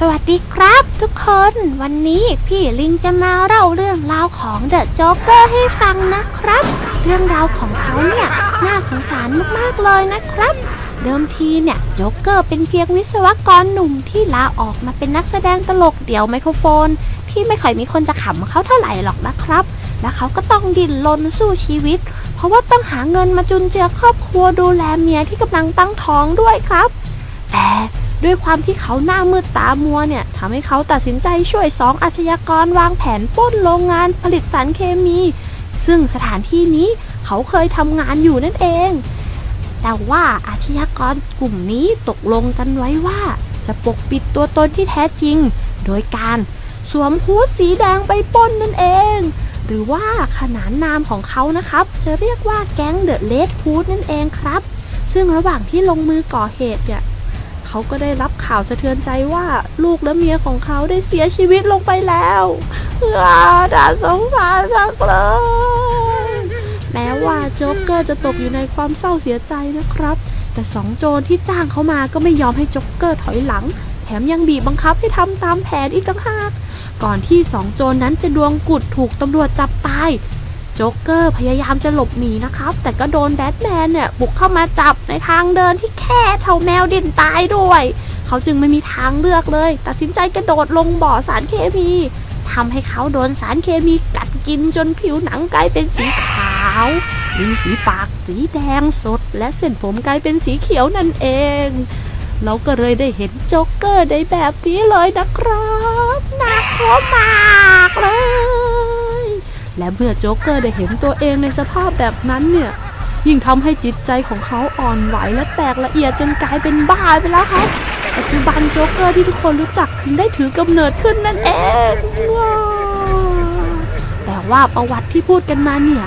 สวัสดีครับทุกคนวันนี้พี่ลิงจะมาเล่าเรื่องราวของเดอะโจ๊กเกอร์ให้ฟังนะครับ เรื่องราวของเขาเนี่ยน่าสงสารมากๆเลยนะครับ เดิมทีเนี่ยโจ๊กเกอร์เป็นเพียงวิศวกรหนุ่มที่ลาออกมาเป็นนักแสดงตลกเดี่ยวไมโครโฟน ที่ไม่ค่อยมีคนจะขำเขาเท่าไหร่หรอกนะครับ และเขาก็ต้องดิ้นรนสู้ชีวิต เพราะว่าต้องหาเงินมาจุนเจือครอบครัวดูแลเมียที่กำลังตั้งท้องด้วยครับ แต่ ด้วยความที่เขาหน้ามืดตามัวเนี่ยทำให้เขาตัดสินใจช่วยสองอาชญากรวางแผนป้นโรงงานผลิตสารเคมี ซึ่งสถานที่นี้เขาเคยทำงานอยู่นั่นเอง แต่ว่าอาชญากรกลุ่มนี้ตกลงกันไว้ว่า จะปกปิดตัวตนที่แท้จริง โดยการสวมฮูดสีแดงไปป้นนั่นเอง หรือว่าขนานนามของเขานะครับ จะเรียกว่าแก๊งเดอะเลดฮูดนั่นเองครับ ซึ่งระหว่างที่ลงมือก่อเหตุเนี่ย เขาก็ได้รับข่าวสะเทือนใจว่าลูกและเมียของเขาได้เสียชีวิตลงไปแล้วอาด่าสงสารจังเลย แม้ว่าโจ๊กเกอร์จะตกอยู่ในความเศร้าเสียใจนะครับ แต่สองโจรที่จ้างเขามาก็ไม่ยอมให้โจ๊กเกอร์ถอยหลัง แถมยังบีบบังคับให้ทำตามแผนอีกต่างหาก ก่อนที่สองโจรนั้นจะดวงกุดถูกตำรวจจับตาย จ๊กเกอร์พยายามจะหลบหนีนะครับ แต่ก็โดนแบทแมนเนี่ยบุกเข้ามาจับในทางเดินที่แค่เท่าแมวดินตายด้วย เขาจึงไม่มีทางเลือกเลย ตัดสินใจกระโดดลงบ่อสารเคมีทำให้เขาโดนสารเคมีกัดกินจนผิวหนังกลายเป็นสีขาวริมฝีปากสีแดงสด และเส้นผมกลายเป็นสีเขียวนั่นเอง เราก็เลยได้เห็นโจ๊กเกอร์ในแบบนี้เลยนะครับน่ากลัวมากเลย และเมื่อโจ๊กเกอร์ได้เห็นตัวเองในสภาพแบบนั้นเนี่ย ยิ่งทำให้จิตใจของเขาอ่อนไหวและแตกละเอียดจนกลายเป็นบ้าไปแล้วครับปัจจุบันโจ๊กเกอร์ที่ทุกคนรู้จักจึงได้ถือกำเนิดขึ้นนั่นเองว้าแต่ว่าประวัติที่พูดกันมาเนี่ย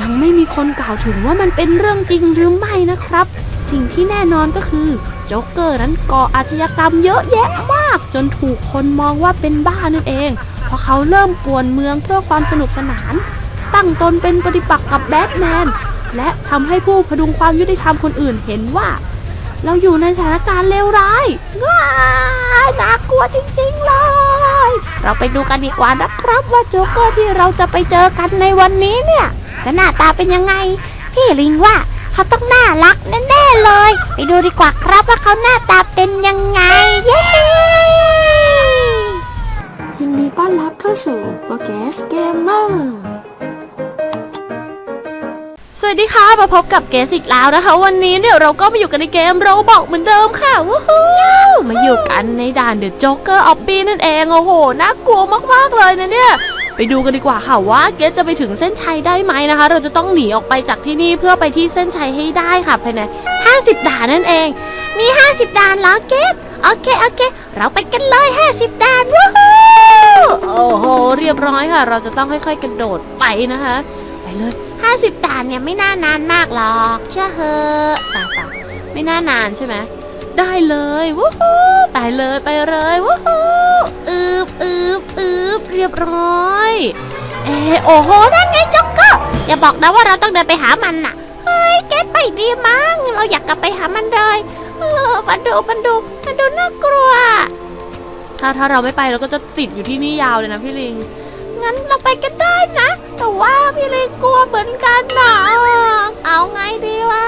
ยังไม่มีคนกล่าวถึงว่ามันเป็นเรื่องจริงหรือไม่นะครับ สิ่งที่แน่นอนก็คือโจ๊กเกอร์นั้นก่ออาชญากรรมเยอะแยะมาก จนถูกคนมองว่าเป็นบ้านั่นเอง เพราะเขาเริ่มป่วนเมืองเพื่อความสนุกสนาน ตั้งตนเป็นปฏิปักษ์กับแบทแมน และทำให้ผู้พดุงความยุติธรรมคนอื่นเห็นว่า เราอยู่ในสถานการณ์เลวร้ายว้ายน่ากลัวจริงๆเลย เราไปดูกันดีกว่านะครับว่าโจ๊กเกอร์ที่เราจะไปเจอกันในวันนี้เนี่ยจะหน้าตาเป็นยังไง พี่ลิงว่าเขาต้องน่ารักแน่ๆเลย ไปดูดีกว่าครับว่าเขาหน้าตาเป็นยังไง เย้ ยินดีต้อนรับเข้าสู่โปรแกสเกมเมอร์สวัสดีค่ะ มาพบกับเกสอีกแล้วนะคะ วันนี้เนี่ยเราก็มาอยู่กันในเกมเราบอกเหมือนเดิมค่ะวู้ฮู้มาอยู่กันในด่านเดอะจ็อกเกอร์ออบบี้นั่นเองโอ้โหน่ากลัวมากๆเลยนะเนี่ย ไปดูกันดีกว่าค่ะว่าเกสจะไปถึงเส้นชัยได้ไหมนะคะ เราจะต้องหนีออกไปจากที่นี่เพื่อไปที่เส้นชัยให้ได้ค่ะภายใน50 ด่านนั่นเอง มี 50 ด่านเหรอเกสโอเคโอเค เราไปกันเลย50ด่านวู้ฮู้โอ้โห เรียบร้อยค่ะ เราจะต้องค่อยๆ กระโดดไปนะคะ ไปเลย50ด่านเนี่ยไม่น่านานมากหรอกเชื่อเหอะตาตาไม่น่านานใช่ไหมได้เลยวู้ฮู้ตายเลยไปเลยวู้ฮู้อืบอืบอืบเรียบร้อยเอะโอ้โหนั่นไงจ็อกเกอร์อย่าบอกนะว่าเราต้องเดินไปหามันน่ะ เฮ้ยเกตไปดีมั้งเราอยากกลับไปหามันเลย เออมันดูมันดูมันดูน่ากลัว ถ้าถ้าเราไม่ไปเราก็จะติดอยู่ที่นี่ยาวเลยนะพี่ลิง งั้นเราไปกันได้นะ แต่ว่าพี่ลิงกลัวเหมือนกันนะเอาไงดีวะ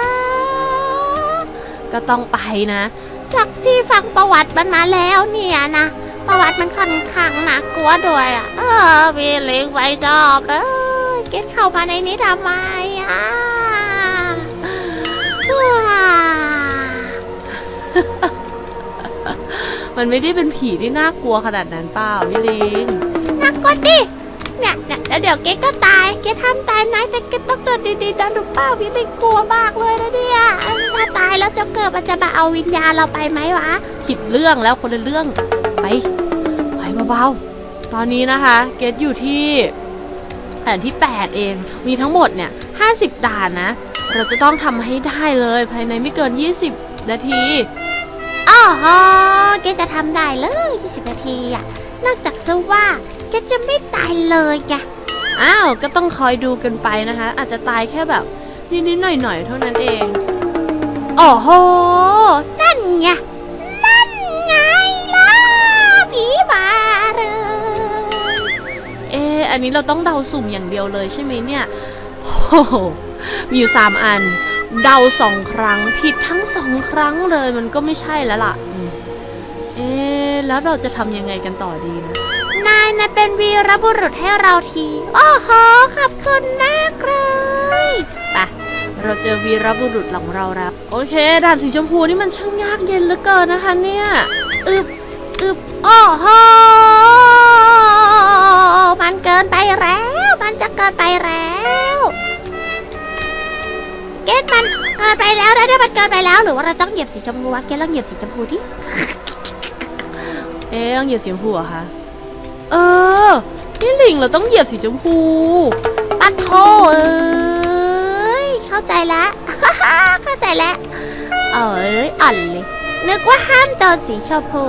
ก็ต้องไปนะ จากที่ฟังประวัติมันมาแล้วเนี่ยนะ ประวัติมันค่อนข้างน่ากลัวด้วยอะ เออพี่ลิงไปจอบเลย เก็ตเข้ามาในนี้ทำไมอะ มันไม่ได้เป็นผีที่น่ากลัวขนาดนั้นเปล่าพี่ลิงนักกว่าดิเนี่ยเนี่ยแล้วเดี๋ยวเก๊ก็ตาย เก๊ทำตายนะแต่เก๊ต้องเดินดีๆนะดูเป้าพี่ลิงกลัวมากเลยนะเนี่ยถ้าตายแล้วจะเกิดมันจะมาเอาวิญญาณเราไปไหมวะคิดเรื่องแล้วคนละเรื่องไปไปเบาๆตอนนี้นะคะ เกตอยู่ที่ด่านที่ 8 เอง มีทั้งหมดเนี่ย 50 ด่านนะ เราจะต้องทำให้ได้เลยภายในไม่เกิน 20 นาทีอ๋าแกจะทำได้เลสิบนาทีอะนอกจากจะว่าแกจะไม่ตายเลยไงอ้าว ก็ต้องคอยดูกันไปนะคะ อาจจะตายแค่แบบนิดๆหน่อยๆ เท่านั้นเอง โอ้โห นั่นไง นั่นไงละผีมาเลย เอออันนี้เราต้องเดาสุ่มอย่างเดียวเลยใช่ไหมเนี่ยโอ้โหมีอยู่สามอัน เดาสองครั้ง ผิดทั้งสองครั้งเลยมันก็ไม่ใช่แล้วล่ะ เอ๊ะแล้วเราจะทำยังไงกันต่อดีนะ นายนะเป็นวีรบุรุษให้เราที โอ้โห ขอบคุณมากเลยไปเราเจอวีรบุรุษของเราแล้ว โอเค ด่านสีชมพูนี่มันช่างยากเย็นเหลือเกินนะคะเนี่ย อึบ อึบ โอ้โห มันเกินไปแล้ว มันจะเกินไปแล้ว เกตมันเกินไปแล้วนะเนี่ยมันเกินไปแล้ว หรือว่าเราต้องเหยียบสีชมพูวะเกตลองเหยียบสีชมพูดิ เอ๊ะต้องเหยียบสีชมพูเหรอคะเออ นี่ลิงเราต้องเหยียบสีชมพูปัดโทเอ้ยเข้าใจแล้วเข้าใจแล้วเอ้ยอ่อนเลยนึกว่าห้ามโดนสีชมพู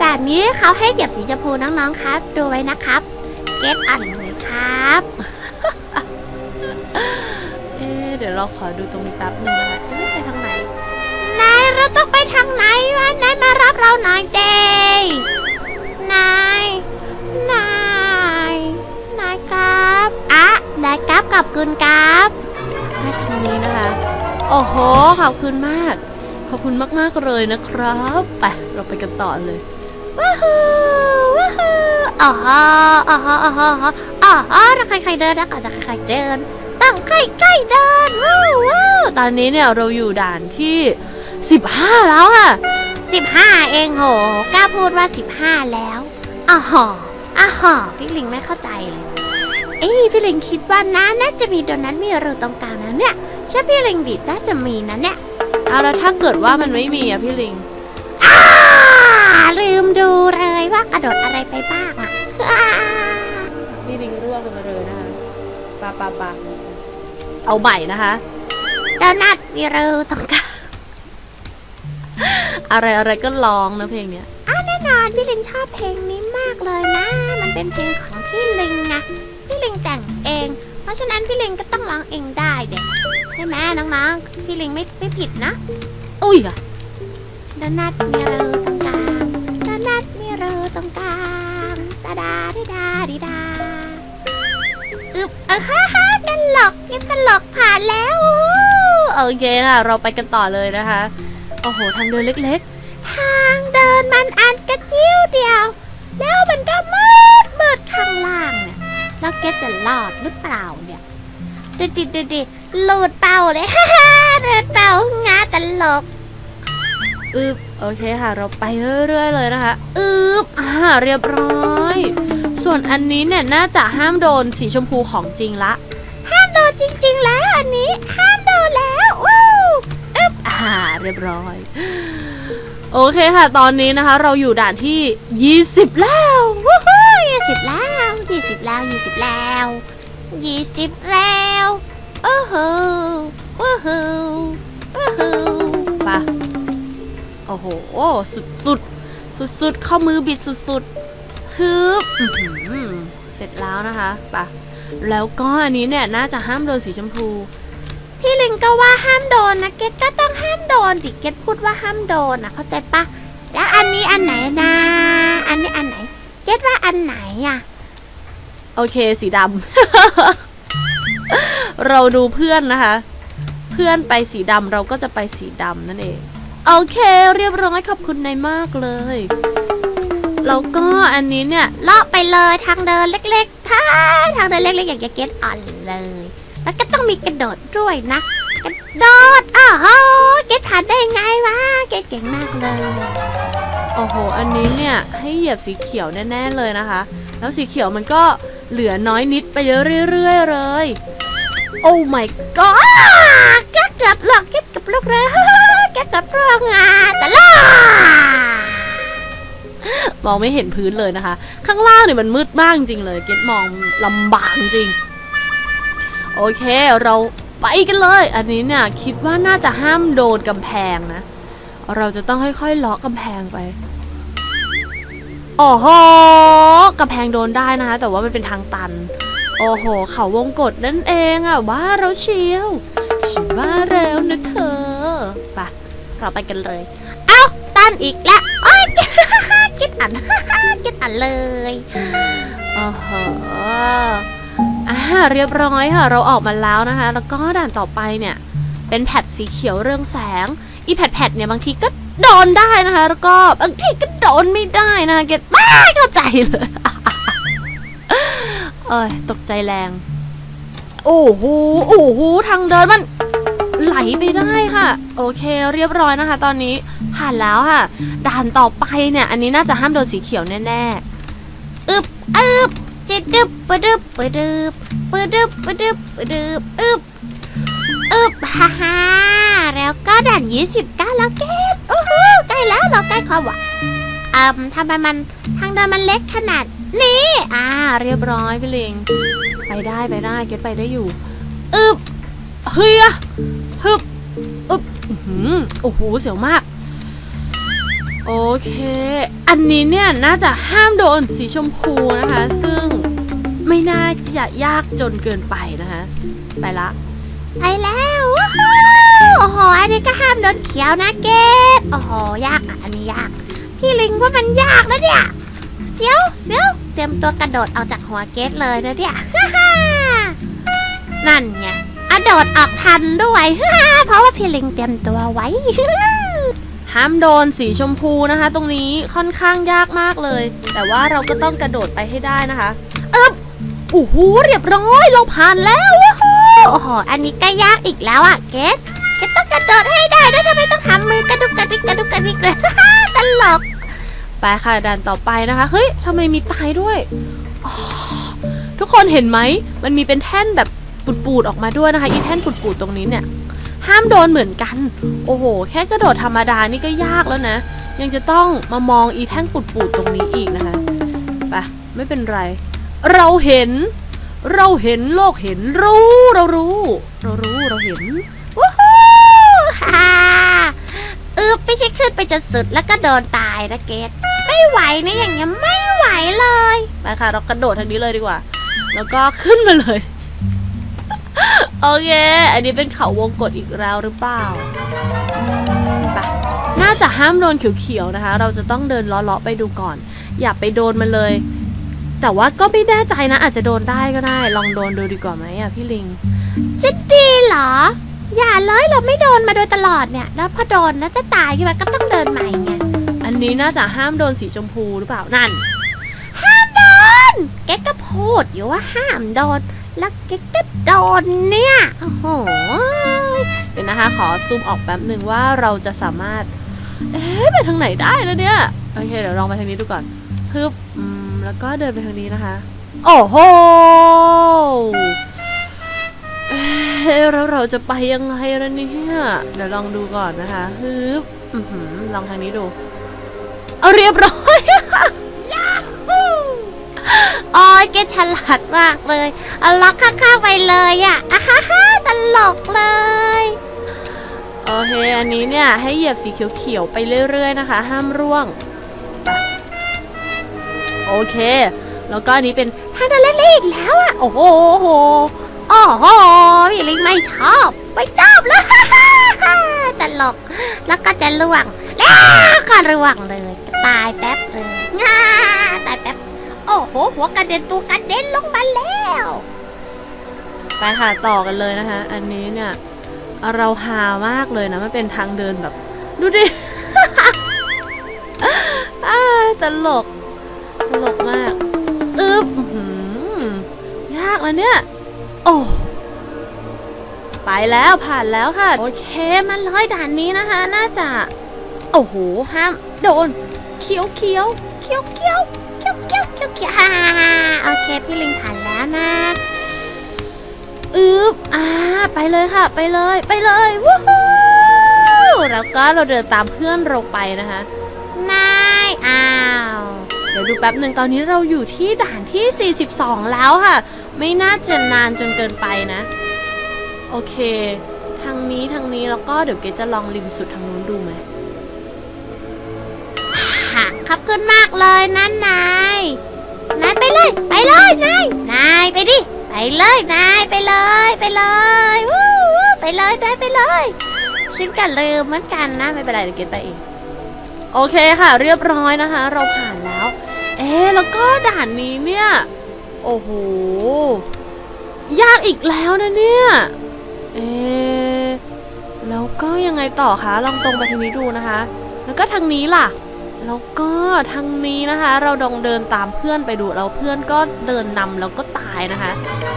แบบนี้เขาให้เหยียบสีชมพูน้องๆครับ ดูไว้นะครับเกตอ่อนเลยครับเอ๊ะเดี๋ยวเราขอดูตรงนี้แป๊บนึงนะคะเอ๊ะไปทางไหนนายเราต้องไปทางไหนวะนายมารับเราหน่อยเจ นาย นาย นายครับอะนายครับกับคุณครับไปทางนี้นะคะ โอ้โห ขอบคุณมาก ขอบคุณมากๆเลยนะครับ ไป เราไปกันต่อเลย ว้าวว้าวอ๋ออ๋ออ๋ออ๋ออ๋อถ้าใครๆเดินนะก่อนจะใครๆเดินต้องใกล้ๆเดินว้าวว้าวตอนนี้เนี่ยเราอยู่ด่านที่ 15 แล้วอะ สิบห้าเองโหกล้าพูดว่าสิบห้าแล้วอ๋อหออ๋อหอพี่ลิงไม่เข้าใจเลยเอ้ยพี่ลิงคิดว่านะน่าจะมีโดนัทมีรูตรงกลางนะเนี่ยใช่พี่ลิงดิน่าจะมีนะเนี่ยเอาแล้วถ้าเกิดว่ามันไม่มีอะพี่ลิงอ้าลืมดูเลยว่ากระโดดอะไรไปบ้างอะอ้าพี่ลิงร่วงกันมาเลยนะคะปาปาปาเอาใหม่นะคะโดนัทมีรูตรงกลาง อะไรอะไรก็ร้องนะเพลงเนี้ยอ้าวแน่นอนพี่ลิงชอบเพลงนี้มากเลยนะ มันเป็นเพลงของพี่ลิงนะพี่ลิงแต่งเอง เพราะฉะนั้นพี่ลิงก็ต้องร้องเองได้เด็กใช่ไหมน้องๆพี่ลิงไม่ไม่ผิดนะอุ้ยอะโดนัทมีรูตรงกลางโดนัทมีรูตรงกลางตาดาดิดาดิดาอึบเออฮ่าฮ่าตลกนี่ตลกผ่านแล้ว โอเคค่ะ เราไปกันต่อเลยนะคะ โอ้โห ทางเดินเล็กทางเดินมันอันกระจิ้วเดียว แล้วมันก็มืดมืดข้างล่างเนี่ย แล้วเกตจะรอดหรือเปล่าเนี่ยดิดิดิดิหลุดเป่าเลยฮ่าฮ่าหลุดเป่างาตลกๆอึบโอเคค่ะ เราไปเรื่อยๆเลยนะคะอึบอ่าเรียบร้อย ส่วนอันนี้เนี่ยน่าจะห้ามโดนสีชมพูของจริงละ ห้ามโดนจริงๆแล้วอันนี้ห้ามาเรียบร้อย โอเคค่ะ ตอนนี้นะคะ เราอยู่ด่านที่ 20 แล้ววู้ฮู้ยี่สิบแล้วยี่สิบแล้วยี่สิบแล้วยี่สิบแล้วโอ้โหโอ้โหโอ้โหปะโอ้โหสุดสุดสุดสุดเข้ามือบิดสุดสุดฮึบเสร็จแล้วนะคะปะแล้วก็อันนี้เนี่ยน่าจะห้ามโดนสีชมพู พี่ลิงก็ว่าห้ามโดนนะเกตก็ต้องห้ามโดนดิเกตพูดว่าห้ามโดนนะเข้าใจปะแล้วอันนี้อันไหนนะ อันนี้อันไหน เกตว่าอันไหนอะโอเคสีดำ เราดูเพื่อนนะคะ เพื่อนไปสีดำเราก็จะไปสีดำนั่นเอง โอเค เรียบร้อยขอบคุณนายมากเลยแล้วก็อันนี้เนี่ยเลาะไปเลยทางเดินเล็กๆท่าทางเดินเล็กๆอย่างเกตอ่อนเลย แล้วก็ต้องมีกระโดดด้วยนะกระ โดดอ้าวโหเกตผ่านได้ไงวะ เกตเก่งมากเลย โอ้โห อันนี้เนี่ยให้เหยียบสีเขียวแน่ๆเลยนะคะ แล้วสีเขียวมันก็เหลือน้อยนิดไปเรื่อยๆเลย โอ้ my god ก็เกือบหลอกเก็บกับลูกเลยเก็บกับโรงงานแต่ละมองไม่เห็นพื้นเลยนะคะ ข้างล่างเนี่ยมันมืดมากจริงๆเลย เก็ตมองลำบากจริงโอเค เรา ไปกันเลย อันนี้เนี่ยคิดว่าน่าจะห้ามโดนกำแพงนะ เราจะต้องค่อยๆเลาะกำแพงไปโอ้โหกำแพงโดนได้นะคะ แต่ว่ามันเป็นทางตัน โอ้โห เขาวงกดนั่นเองอะว่าเราเชียวฉันว่าแล้วนะเธอไปเราไปกันเลย เอ้าตันอีกแล้วโอ้ยเก็ตอันเก็ตอันเลยโออ๋อฮะ อ่าเรียบร้อยค่ะ เราออกมาแล้วนะคะ แล้วก็ด่านต่อไปเนี่ย เป็นแพดสีเขียวเรื่องแสง อีแพดแพดเนี่ยบางทีก็โดนได้นะคะ แล้วก็บางทีก็โดนไม่ได้นะคะเก็ตไม่เข้าใจเลยเอ้ยตกใจแรง โอ้โหโอ้โหทางเดินมันไหลไปได้ค่ะ โอเคเรียบร้อยนะคะ ตอนนี้ผ่านแล้วค่ะ ด่านต่อไปเนี่ย อันนี้น่าจะห้ามโดนสีเขียวแน่ๆอึบอึบ จิดดึบปะดึบปะดึบปะดึบปะดึบปะดึบอึบอึบฮ่าฮ่าแล้วก็ด่านยี่สิบเก้าแล้วเกตโอ้โหใกล้แล้วเราใกล้ความหวังอืมทำไมมันทางเดินมันเล็กขนาดนี้อ่า เรียบร้อยพี่ลิง ไปได้ไปได้เก็ตไปได้อยู่อึบเฮียฮึบอึบโอ้โหเสียวมาก โอเค อันนี้เนี่ยน่าจะห้ามโดนสีชมพูนะคะ ซึ่ง ไม่น่าจะยากจนเกินไปนะคะ ไปละ ไปแล้วว้าวโอ้โหอันนี้ก็ห้ามโดนเขียวนะเกตโอ้โหยากอะอันนี้ยาก พี่ลิงว่ามันยากนะเนี่ยเสียวเสียวเตรียมตัวกระโดดออกจากหัวเกตเลยนะเนี่ยนั่นไงอะโดดออกทันด้วยเพราะว่าพี่ลิงเตรียมตัวไว้ห้ามโดนสีชมพูนะคะ ตรงนี้ค่อนข้างยากมากเลย แต่ว่าเราก็ต้องกระโดดไปให้ได้นะคะอึบ โอ้โหเรียบร้อยเราผ่านแล้วโอ้โหอันนี้ก็ยากอีกแล้วอะเกตเกตต้องกระโดดให้ได้ด้วยทำไมต้องทำมือกระดุกกระดิกกระดุกกระดิกเลยตลกไปค่ะด่านต่อไปนะคะเฮ้ยทำไมมีตายด้วยทุกคนเห็นไหมมันมีเป็นแท่นแบบปูดๆออกมาด้วยนะคะอีแท่นปูดๆตรงนี้เนี่ย ห้ามโดนเหมือนกัน โอ้โห แค่กระโดดธรรมดานี่ก็ยากแล้วนะ ยังจะต้องมามองอีแท่งปูดๆตรงนี้อีกนะคะไปไม่เป็นไร เราเห็น เราเห็นโลกเห็นรู้เรารู้ เรารู้เราเห็นวู้ฮู้ฮ่าอึบไม่ใช่ขึ้นไปจนสุดแล้วก็โดนตายนะเกตไม่ไหวนะอย่างเงี้ยไม่ไหวเลยไปค่ะ เรากระโดดทางนี้เลยดีกว่า แล้วก็ขึ้นมาเลย โอเค อันนี้เป็นเขาวงกดอีกแล้วหรือเปล่าไปน่าจะห้ามโดนเขียวๆนะคะ เราจะต้องเดินลาะๆไปดูก่อน อย่าไปโดนมันเลย แต่ว่าก็ไม่แน่ใจนะ อาจจะโดนได้ก็ได้ ลองโดนดูดีกว่าไหมอะพี่ลิงจะดีเหรอ อย่าเลยเราไม่โดนมาโดยตลอดเนี่ย แล้วพอโดนแล้วจะตายขึ้นมาก็ต้องเดินใหม่ไงอันนี้น่าจะห้ามโดนสีชมพูหรือเปล่านั่น ห้ามโดนแกก็พูดอยู่ว่าห้ามโดน แล้วแกก็โดนเนี่ยโอ้โหเดี๋ยวนะคะ ขอซูมออกแป๊บหนึ่งว่าเราจะสามารถ เอ๊ะไปทางไหนได้แล้วเนี่ย โอเค เดี๋ยวลองไปทางนี้ดูก่อนฮึบอืม แล้วก็เดินไปทางนี้นะคะ โอ้โหเอ๊ะแล้วเราจะไปยังไงล่ะเนี่ยเดี๋ยวลองดูก่อนนะคะฮึบอือหือลองทางนี้ดู เอาเรียบร้อยโอ้ยแกฉลาดมากเลยเอาล็อกข้างๆไปเลยอะอะฮ่าฮ่าตลกเลย โอเค อันนี้เนี่ย ให้เหยียบสีเขียวๆไปเรื่อยๆนะคะ ห้ามร่วงไป โอเค แล้วก็อันนี้เป็นทางนั้นเล็กๆอีกแล้วอะโอ้โหโอ้โหโอ้โหพี่ลิงไม่ชอบ ไม่ชอบเลย ตลก แล้วก็จะล่วง แล้วก็ล่วงเลย ตายแป๊บเลยง่าตายแป๊บ โอ้โห หัวกระเด็นตัวกระเด็นลงมาแล้ว ไปค่ะต่อกันเลยนะคะ อันนี้เนี่ย เราหามากเลยนะ มันเป็นทางเดินแบบ ดูดิ ตลก ตลกมากอึ๊บยากแล้วเนี่ย โอ้ไปแล้วผ่านแล้วค่ะ โอเคมาเลยด่านนี้นะคะ น่าจะ โอ้โห ห้าม โดนเขียวเขียวเขียวเขียวเกี้ยวเกี้ยวเกี้ยวเกี้ยวโอเค พี่ลิงผ่านแล้วนะอึ๊บอ่าไปเลยค่ะ ไปเลยไปเลยวู้ฮู้แล้วก็เราเดินตามเพื่อนเราไปนะคะนายอ้าว เดี๋ยวดูแป๊บหนึ่งตอนนี้เราอยู่ที่ด่านที่ 42 แล้วค่ะ ไม่น่าจะนานจนเกินไปนะ โอเค ทางนี้ทางนี้แล้วก็เดี๋ยวเกดจะลองริมสุดทางนู้นดูไหมค่ะขอบคุณมากเลยนะนนายนายไปเลย ไปเลยนายนายไปดิ ไปเลยนายไปเลย ไปเลยวู้วู้ไปเลยนายไปเลยฉันก็ลืมเหมือนกันนะไม่เป็นไรเดี๋ยวเกดไปเอง โอเคค่ะ เรียบร้อยนะคะ เราผ่านแล้ว เอ๊แล้วก็ด่านนี้เนี่ย โอ้โห ยากอีกแล้วนะเนี่ย เอ๊แล้วก็ยังไงต่อคะ ลองตรงไปทางนี้ดูนะคะ แล้วก็ทางนี้ล่ะ แล้วก็ทางนี้นะคะ เราลองเดินตามเพื่อนไปดูแล้วเพื่อนก็เดินนำแล้วก็ตายนะคะ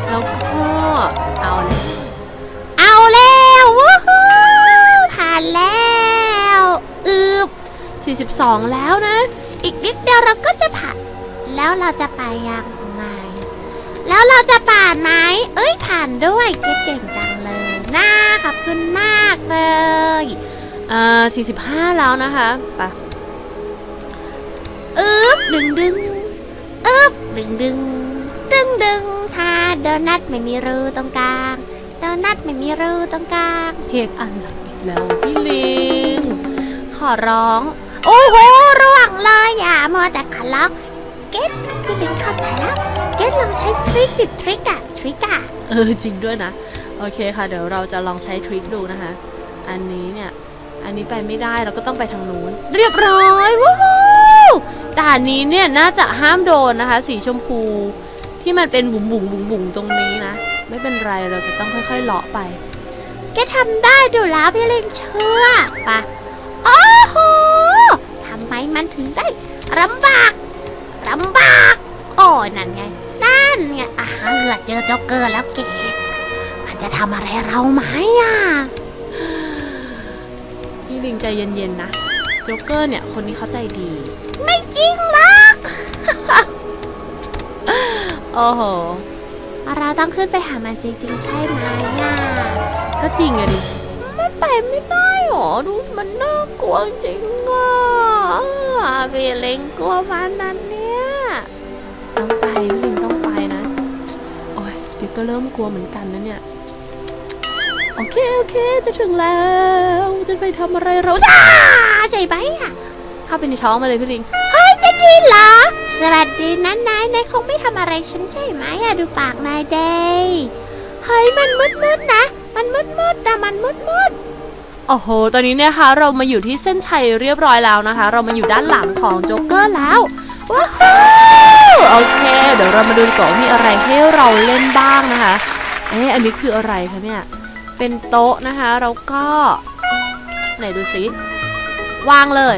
แล้วก็เอาเลยเอาแล้ววู้ฮู้ผ่านแล้ว อืบ 42 แล้วนะ อีกนิดเดียวเราก็จะผ่านแล้วเราจะไปยังไง แล้วเราจะผ่านไหม เอ้ยผ่านด้วยเก่งจังเลยน่าขอบคุณมากเลยเอ่อ45 แล้วนะคะไปะอึ๊บดึงดึงอึ๊บดึงดึงดึงดึงถ้าโดนัทไม่มีรูตรงกลางโดนัทไม่มีรูตรงกลางเพลงอันหลังอีกแล้วพี่ลิงขอร้อง โอ้โหร่วงเลยอย่ามัวแต่ขันล็อก เก็ตพี่ลินเข้าใจแล้ว เก็ตลองใช้ทริคดิทริกอะทริกอะเออจริงด้วยนะ โอเคค่ะ เดี๋ยวเราจะลองใช้ทริคดูนะคะ อันนี้เนี่ย อันนี้ไปไม่ได้เราก็ต้องไปทางนู้น เรียบร้อยว้าวด่านนี้เนี่ยน่าจะห้ามโดนนะคะ สีชมพู ที่มันเป็นบุ๋งบุ๋งบุ๋งบุ๋งตรงนี้นะ ไม่เป็นไรเราจะต้องค่อยๆเลาะไปเก็ตทำได้ดูแล้วพี่ลินเชื่อปะโอ้โหทำไมมันถึงได้ลำบากลำบาก โอ้ยนั่นไง นั่นไงอะเหือเจอโจ๊กเกอร์แล้วเก๋มันจะทำอะไรเราไหมอะพี่ลิงใจเย็นๆนะโจ๊กเกอร์เนี่ย คนนี้เขาใจดี ไม่จริงหรอกโอ้โหเราต้องขึ้นไปหามันจริงๆใช่ไหมอะก็จริงอะดิมัน ไปไม่ได้หรอดูมันน่ากลัวจริงอะพี่เล็งกลัวมันนั่นเนี่ยต้องไปพี่ลิงต้องไปนะ โอ้ยเดี๋ยวก็เริ่มกลัวเหมือนกันนะเนี่ย โอเคโอเคจะถึงแล้วจะไปทำอะไรเราจ้าใจไหมอะเข้าไปในท้องมาเลยพี่ลิงเฮ้ยจะดีเหรอสวัสดีนะนายนายคงไม่ทำอะไรฉันใช่ไหมอะดูปากนายเดย์เฮ้ยมันมืดมืดนะ มันมืดมืดๆนะมันมืดมืด โอ้โห ตอนนี้เนี่ยนะคะเรามาอยู่ที่เส้นชัยเรียบร้อยแล้วนะคะ เรามาอยู่ด้านหลังของโจ๊กเกอร์แล้ว ว้าวโอเค เดี๋ยวเรามาดูก่อนมีอะไรให้เราเล่นบ้างนะคะ เอ๊ะ อันนี้คืออะไรคะเนี่ย เป็นโต๊ะนะคะเราก็ ไหนดูสิวางเลย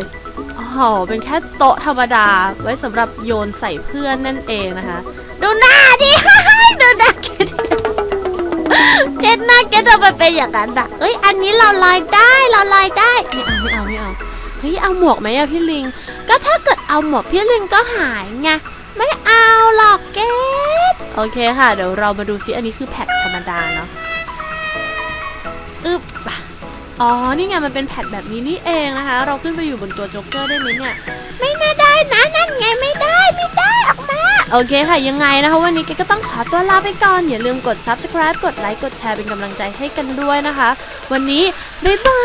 โอ้โหเป็นแค่โต๊ะธรรมดา ไว้สำหรับโยนใส่เพื่อนนั่นเองนะคะ ดูหน้าดิ ดูหน้าเกด เกดหน้าเกดทำไมเป็นอย่างนั้นอะเอ้ยอันนี้เราลอยได้เราลอยได้ไม่เอาไม่เอาไม่เอาเฮ้ยเอาหมวกไหมอะพี่ลิง ก็ถ้าเกิดเอาหมวกพี่ลิงก็หายไงไม่เอาหรอกเกดโอเคค่ะ เดี๋ยวเรามาดูซิอันนี้คือแพทธรรมดาเนาะอึบอ๋อ นี่ไงมันเป็นแพทแบบนี้นี่เองนะคะ เราขึ้นไปอยู่บนตัวโจ๊กเกอร์ได้ไหมเนี่ย ไม่น่าได้นะ นั่นไงไม่ได้ ไม่ได้ ออกมา โอเคค่ะ ยังไงนะคะ วันนี้เกก็ต้องขอตัวลาไปก่อน อย่าลืมกด subscribe กดไลค์กดแชร์เป็นกำลังใจให้กันด้วยนะคะ วันนี้ บ๊ายบา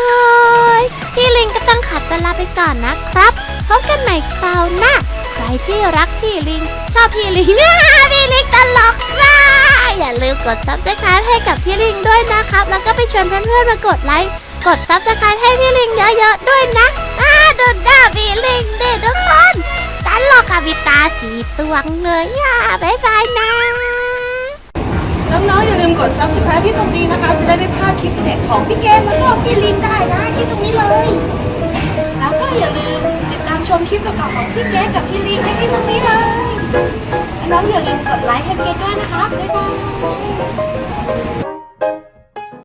ยพี่ลิงก็ต้องขัดตัวลาไปก่อนนะครับพบกันใหม่คราวหน้าใครที่รักพี่ลิง ชอบพี่ลิงพี่ลิงตลกค่ะอย่าลืมกดซับสไครต์ให้กับพี่ลิงด้วยนะครับ แล้วก็ไปชวนเพื่อนๆมากดไลค์กดซับสไครต์ให้พี่ลิงเยอะๆด้วยนะอ่าดูหน้าพี่ลิงดิทุกคน นหอกกับิตาสีตวงเลยอะบายบายนะ น้องๆอย่าลืมกด subscribe ที่ตรงนี้นะคะ จะได้ไม่พลาดคลิปเด็ดของพี่เกมแล้วก็พี่ลิมได้นะที่ตรงนี้เลย แล้วก็อย่าลืมติดตามชมคลิปต่อๆของพี่เกมกับพี่ลิมได้ที่ตรงนี้เลยน้องๆอย่าลืมกดไลค์ให้เกมด้วยนะคะบ๊ายบาย